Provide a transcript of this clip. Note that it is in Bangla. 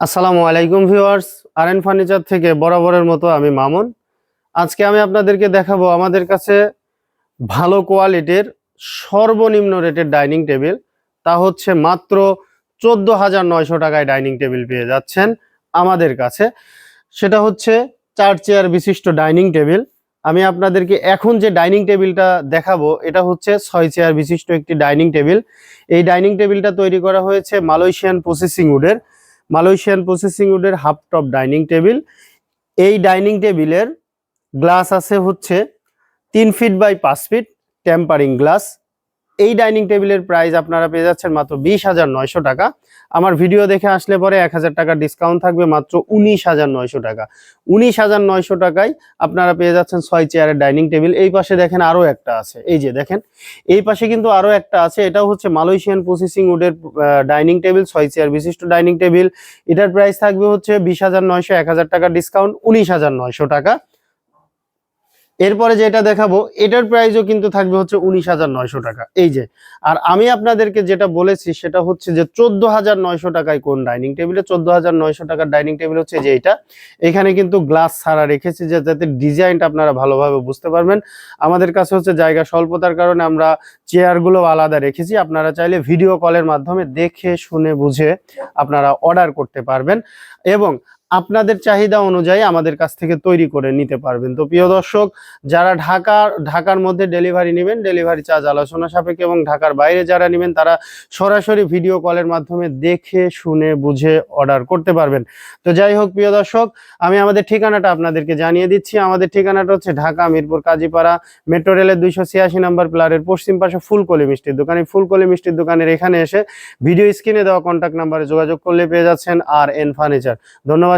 আসসালামু আলাইকুম ভিউয়ার্স আর এন ফার্নিচার থেকে বরাবরের মতো আমি মামুন। আজকে আমি আপনাদেরকে দেখাবো আমাদের কাছে ভালো কোয়ালিটির সর্বনিম্ন রেটের ডাইনিং টেবিল। তা হচ্ছে মাত্র চোদ্দ হাজার নয়শো টাকায় ডাইনিং টেবিল পেয়ে যাচ্ছেন আমাদের কাছে। সেটা হচ্ছে চার চেয়ার বিশিষ্ট ডাইনিং টেবিল। আমি আপনাদেরকে এখন যে ডাইনিং টেবিলটা দেখাবো, এটা হচ্ছে ছয় চেয়ার বিশিষ্ট একটি ডাইনিং টেবিল। এই ডাইনিং টেবিলটা তৈরি করা হয়েছে মালয়েশিয়ান প্রসেসিং উডের। মালয়েশিয়ান প্রসেসিং উডের হাফ টপ ডাইনিং টেবিল এই ডাইনিং টেবিলের গ্লাস আছে হচ্ছে তিন ফিট বাই পাঁচ ফিট টেম্পারিং গ্লাস এই ডাইনিং টেবিলের প্রাইস আপনারা পেয়ে যাচ্ছেন মাত্র বিশ হাজার নয়শো টাকা। আমার ভিডিও দেখে আসলে পরে এক হাজার টাকা ডিসকাউন্ট থাকবে মাত্র উনিশ হাজার নয়শো টাকা। উনিশ হাজার নয়শো টাকায় আপনারা পেয়ে যাচ্ছেন ছয় চেয়ারের ডাইনিং টেবিল। এই পাশে দেখেন আরও একটা আছে। এই যে দেখেন, এই পাশে কিন্তু আরও একটা আছে। এটাও হচ্ছে মালয়েশিয়ান প্রসেসিং উডের ডাইনিং টেবিল, ছয় চেয়ার বিশিষ্ট ডাইনিং টেবিল। এটার প্রাইস থাকবে হচ্ছে বিশ হাজার নয়শো এক হাজার টাকা ডিসকাউন্ট, উনিশ হাজার নয়শো টাকা। এরপরে যেটা দেখাবো, এটার প্রাইসও কিন্তু থাকবে হচ্ছে উনিশ হাজার নয়শো টাকা। এই যে, আর আমি আপনাদেরকে যেটা বলেছি সেটা হচ্ছে যে চোদ্দ হাজার নয়শো টাকায় কোন ডাইনিং টেবিলে চোদ্দ হাজার নয়শো টাকার ডাইনিং টেবিল হচ্ছে যে এটা। এখানে কিন্তু গ্লাস ছাড়া রেখেছি যে যাতে ডিজাইনটা আপনারা ভালোভাবে বুঝতে পারবেন। আমাদের কাছে হচ্ছে জায়গা স্বল্পতার কারণে আমরা চেয়ারগুলো আলাদা রেখেছি। আপনারা চাইলে ভিডিও কলের মাধ্যমে দেখে, শুনে, বুঝে আপনারা অর্ডার করতে পারবেন। এবং আপনাদের চাহিদা অনুযায়ী আমাদের কাছ থেকে তৈরি করে নিতে পারবেন। তো প্রিয় দর্শক, যারা ঢাকা, ঢাকার মধ্যে ডেলিভারি নেবেন ডেলিভারি চার্জ আলোচনা সাপেক্ষে এবং ঢাকার বাইরে যারা নেবেন, তারা সরাসরি ভিডিও কলের মাধ্যমে দেখে, শুনে, বুঝে অর্ডার করতে পারবেন। তো যাই হোক প্রিয় দর্শক, আমি আমাদের ঠিকানাটা আপনাদেরকে জানিয়ে দিচ্ছি। আমাদের ঠিকানাটা হচ্ছে ঢাকা, মিরপুর, কাজীপাড়া মেট্রো রেলের দুইশো ছিয়াশি নম্বর প্লারের পশ্চিম পাশে ফুলকলি মিষ্টির দোকানে। ফুলকলি মিষ্টির দোকানের এখানে এসে ভিডিও স্ক্রিনে দেওয়া কন্ট্যাক্ট নাম্বারে যোগাযোগ করলে পেয়ে যাচ্ছেন আর এন ফার্নিচার ধন্যবাদ